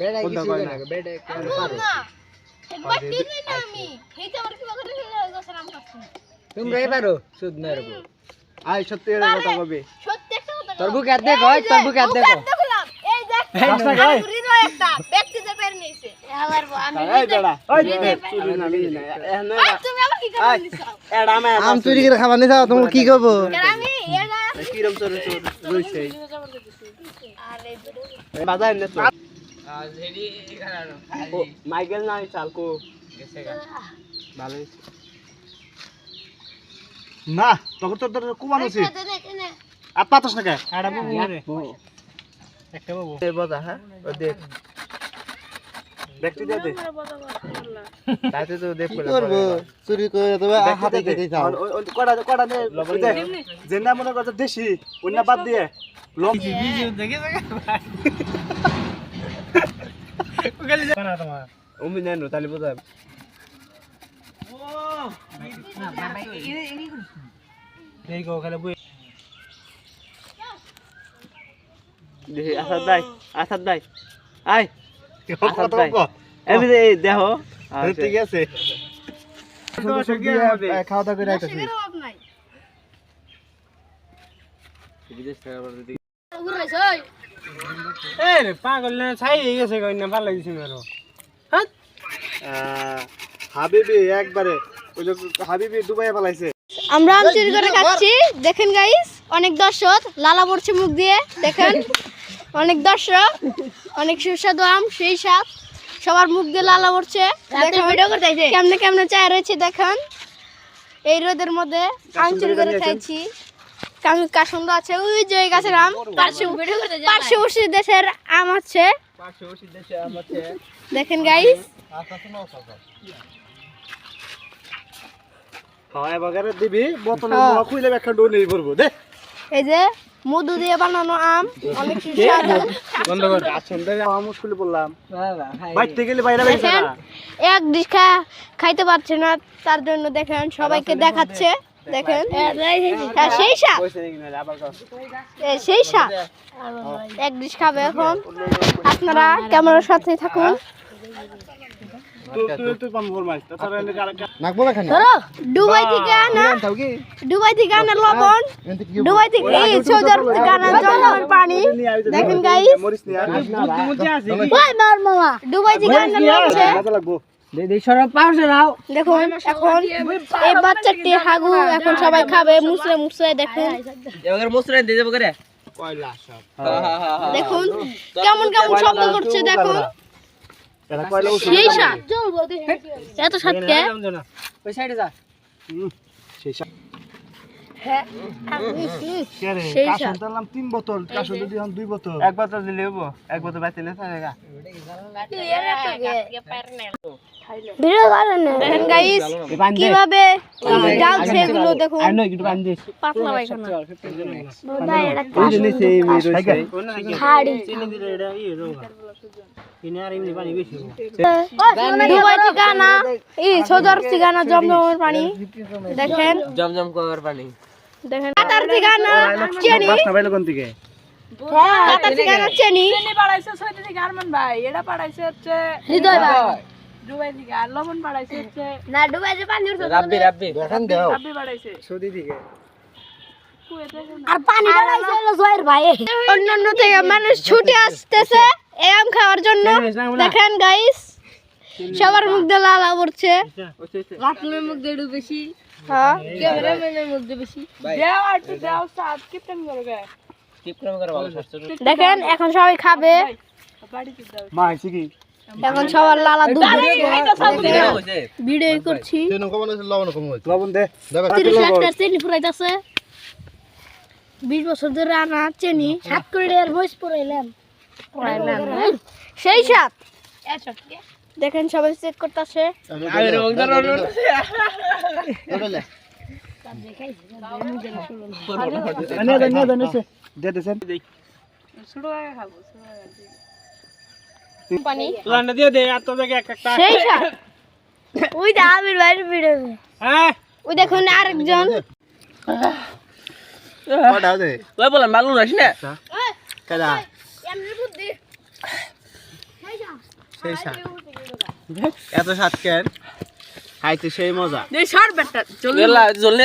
বেড়া কিছু না? বেড়া একবার না আমি। হেইতে কি করে গেছে আম খাচ্ছি। তোমরাই সুদ না রবো আয় সত্যি এর কথা কবে। সত্যি একটা কথা তোর বুকে হাত দেখো এই তোর বুকে হাত বুকে দেখো। এই দেখ এই রাস্তা আমার গায়ে। হৃদয় একটা ব্যক্তিতে পেরে নিয়েছে। আবার আমি এই বেড়া। ওই চুরি না মিলি না তুমি আবার কি করে নিছো? এড়া আমি আম চুরি করে খাবার তুমি কি করব? আমি এরা কিরম চোরে চোর রইছে আরে বাজার নে মাইকেল না চাল কো ভালো না তখন তোর দেখে দেখে আর পাতাস না কে এ বাজা হ্যাঁ দেখ দেখতে দে দে তাইতে তো দেখ করব চুরি করে তবে হাতে খেতে চাও কড়া কড়া নে যে না মনে করছে দেশি অন্য বাদ দিয়ে লম উমি নেন তাহলে বোঝা দেখি আসাদ দাই আসাদ দাই আয় আসাদ দাই এমনি এই দেখো ঠিক আছে খাওয়া দাওয়া করে আইতেছি। শিবের অভাব নাই ঘুরাইছ ওই হাবিবি একবারে। ওই যে হাবিবি দুবাই পালাইছে। আমরা আম চুরি করে খাচ্ছি। দেখেন গাইস অনেক দর্শক লালা পড়ছে মুখ দিয়ে। দেখেন অনেক দর্শক অনেক সুস্বাদু আম সেই স্বাদ। সবার মুখ দিয়ে লালা পড়ছে। দেখেন কেমনে কেমনে চায় রয়েছে দেখেন। এই রোদের মধ্যে আম চুরি করে খাইছি। কাসন্দ আছে ওই যে গাছের আম। পার্শ্ব- পার্শ্ববর্তী দেশের আম আছে। দেখেন গাইস খাওয়া বাগারে দিবি বোতলে হ্যাঁ। এই যে মধু দিয়ে বানানো আম অনেক দেখেন এক ডিশ খাইতে পারছে না তার জন্য দেখেন সবাইকে দেখাচ্ছে। দেখেন? হ্যাঁ, সেই সাপ সেই সাপ এক ডিশ খাবে এখন। আপনারা ক্যামেরার সাথে থাকুন। দুবাই থেকে আনা দুবাই থেকে আনা লবণ। দুবাই থেকে সৌদি আরব থেকে আনা জলপান পানি। দেখেন গাইস মরিস নি আর ওই মার মামা দুবাই থেকে আনা মজা লাগবো দিদি সরব পাউছে নাও দেখুন এখন এই বাচ্চাটি হাগু এখন সবাই খাবে মুসলে মুসলে দেখুন। মুসরে দিয়ে দেব করে। দেখুন কেমন কেমন শব্দ করছে দেখুন। এটা কয়লা উঠে সেই স্বাদ এত স্বাদ কে? ওই সাইডে যা। সেই সা- হ্যাঁ। সেই কাশন তিন বোতল কাশন যদি এখন দুই বোতল। এক বোতল দিলে এক বোতল বাতি না থাকে ভিডিও করেন কীভাবে ডালছে এগুলো দেখুন পাতলা পায়খানা নিচে এই সদর থেকে জমজমের পানি দেখেন জমজম করার পানি দেখেন আনা চেনি কোন থেকে আর পানি বাড়াইছে। হলো জয়ের ভাই। অন্যান্য থেকে মানুষ ছুটে আসতেছে এই আম খাওয়ার জন্য। দেখেন গাইস সবার মুখ দিয়ে লালা পড়ছে। আপনার মুখ দিয়ে একটু বেশি। হ্যাঁ। ক্যামেরাম্যানের মুখ দিয়ে বেশি। দেও আর একটু দেও সাত করবে। টিপ করে করে ভালো স্বাস্থ্য দেখেন এখন সবাই খাবে। মা আইছি কি? এখন সবার লালা দুধ ভিডিও। করছি। লবণ দে। তিরিশ একটা চেনি ফুরাইতেছে। বিশ বছর ধরে আনা চেনি সাত করে বয়স পড়াইলাম পড়াইলাম সেই সাত। দেখেন সবাই চেক করতেছে। দেখুন আরেকজন ওই বলেন মালু না কেডা এমনি বুদ্ধি সেই এত স্বাদ কেন খাইতে সেই মজা। এই সর বেটা চলে জল